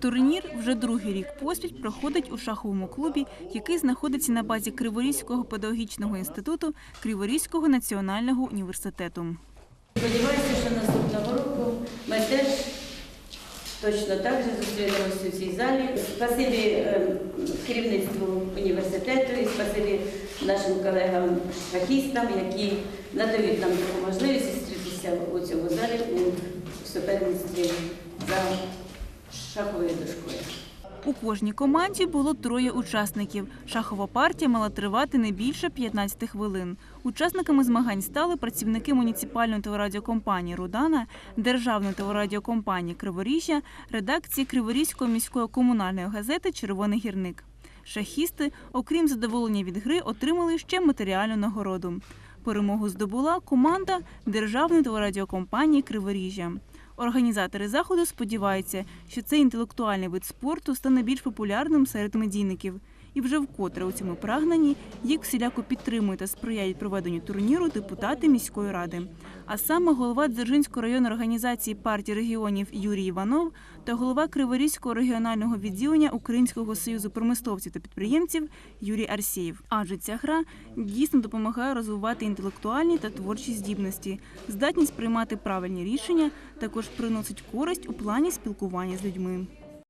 Турнір вже другий рік поспіль проходить у шаховому клубі, який знаходиться на базі Криворізького педагогічного інституту Криворізького національного університету. Сподіваюся, що наступного року ми теж точно так же зустрінемося у цій залі. Спасибі е, керівництву університету і спасибі нашим колегам шахістам, які надають нам таку можливість зустрітися у цьому залі у суперництві за дошкою. У кожній команді було троє учасників. Шахова партія мала тривати не більше 15 хвилин. Учасниками змагань стали працівники муніципальної телерадіокомпанії Рудана, державної телерадіокомпанії Криворіжжя, редакції Криворізької міської комунальної газети Червоний гірник. Шахісти, окрім задоволення від гри, отримали ще матеріальну нагороду. Перемогу здобула команда державної телерадіокомпанії Криворіжжя. Організатори заходу сподіваються, що цей інтелектуальний вид спорту стане більш популярним серед медійників. І вже вкотре у цьому прагненні їх всіляко підтримують та сприяють проведенню турніру депутати міської ради. А саме голова Дзержинської районної організації партії регіонів Юрій Іванов та голова Криворізького регіонального відділення Українського союзу промисловців та підприємців Юрій Арсєєв. Адже ця гра дійсно допомагає розвивати інтелектуальні та творчі здібності, здатність приймати правильні рішення, також приносить користь у плані спілкування з людьми.